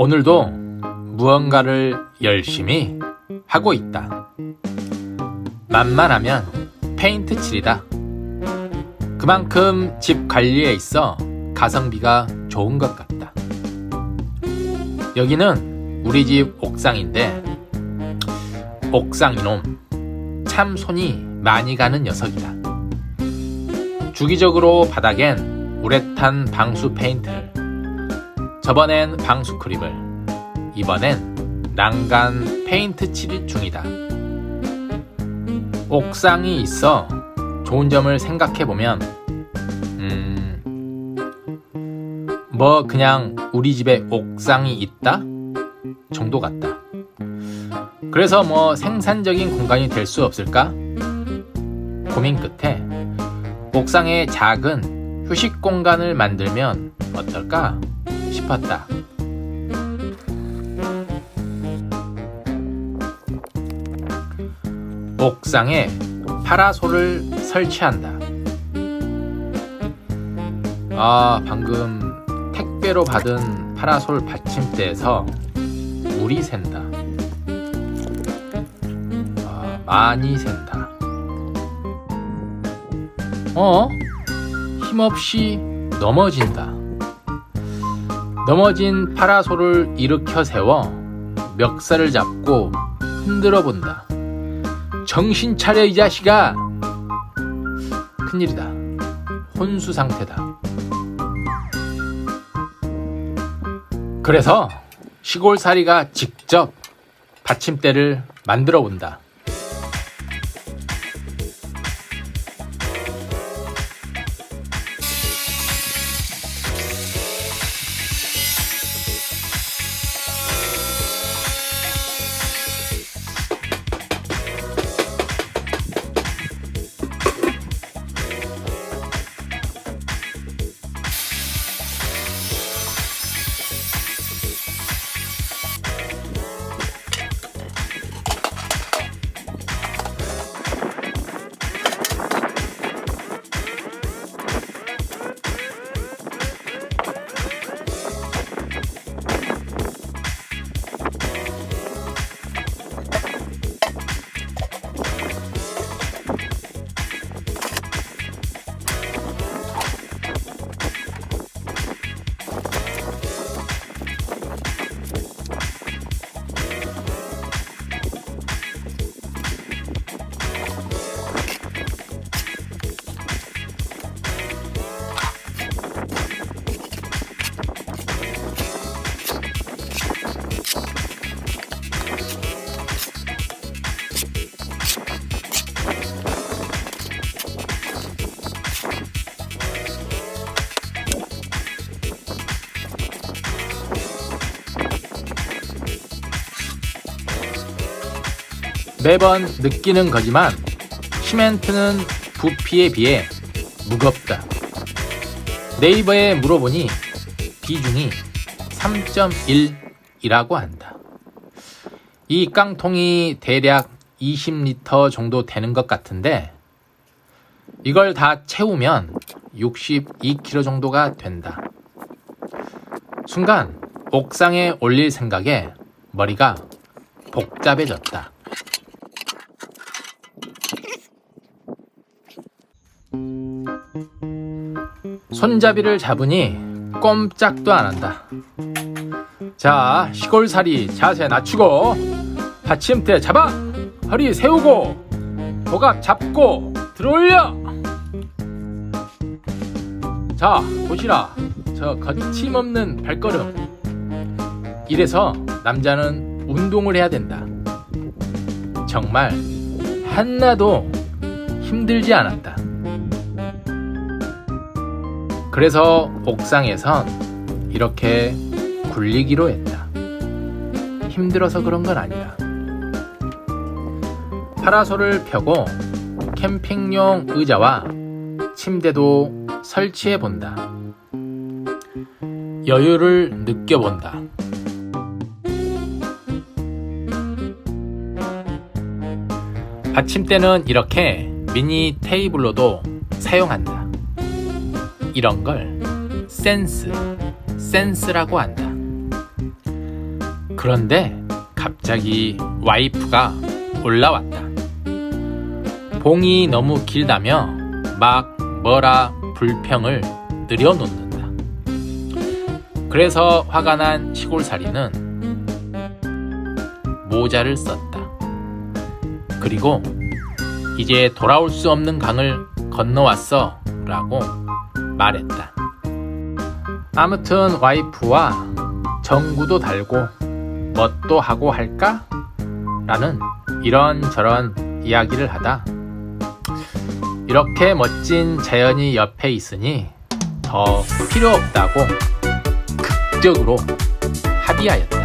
오늘도 무언가를 열심히 하고 있다. 만만하면 페인트 칠이다. 그만큼 집 관리에 있어 가성비가 좋은 것 같다. 여기는 우리 집 옥상인데, 옥상 이놈, 참 손이 많이 가는 녀석이다. 주기적으로 바닥엔 우레탄 방수 페인트를, 저번엔 방수 크림을, 이번엔 난간 페인트 칠 중이다. 옥상이 있어 좋은 점을 생각해보면, 음, 뭐 그냥 우리 집에 옥상이 있다? 정도 같다. 그래서 뭐 생산적인 공간이 될 수 없을까? 고민 끝에 옥상에 작은 휴식 공간을 만들면 어떨까 싶었다. 옥상에 파라솔을 설치한다. 아, 방금 택배로 받은 파라솔 받침대에서 물이 샌다. 아, 많이 샌다. 어? 힘없이 넘어진다. 넘어진 파라솔을 일으켜 세워 멱살을 잡고 흔들어 본다. 정신 차려 이 자식아! 큰일이다. 혼수 상태다. 그래서 시골살이가 직접 받침대를 만들어 본다. 매번 느끼는 거지만 시멘트는 부피에 비해 무겁다. 네이버에 물어보니 비중이 3.1이라고 한다. 이 깡통이 대략 20리터 정도 되는 것 같은데 이걸 다 채우면 62kg 정도가 된다. 순간 옥상에 올릴 생각에 머리가 복잡해졌다. 손잡이를 잡으니 꼼짝도 안 한다. 자, 시골살이 자세 낮추고 받침대 잡아 허리 세우고 고갑 잡고 들어올려. 자, 보시라. 저 거침없는 발걸음. 이래서 남자는 운동을 해야 된다. 정말 한나도 힘들지 않았다. 그래서 옥상에선 이렇게 굴리기로 했다. 힘들어서 그런 건 아니다. 파라솔을 펴고 캠핑용 의자와 침대도 설치해 본다. 여유를 느껴본다. 받침대는 이렇게 미니 테이블로도 사용한다. 이런 걸 센스, 센스라고 한다. 그런데 갑자기 와이프가 올라왔다. 봉이 너무 길다며 막 뭐라 불평을 늘여놓는다. 그래서 화가 난 시골살이는 모자를 썼다. 그리고 이제 돌아올 수 없는 강을 건너왔어 라고 말했다. 아무튼 와이프와 정구도 달고 뭣도 하고 할까? 라는 이런저런 이야기를 하다 이렇게 멋진 자연이 옆에 있으니 더 필요 없다고 극적으로 합의하였다.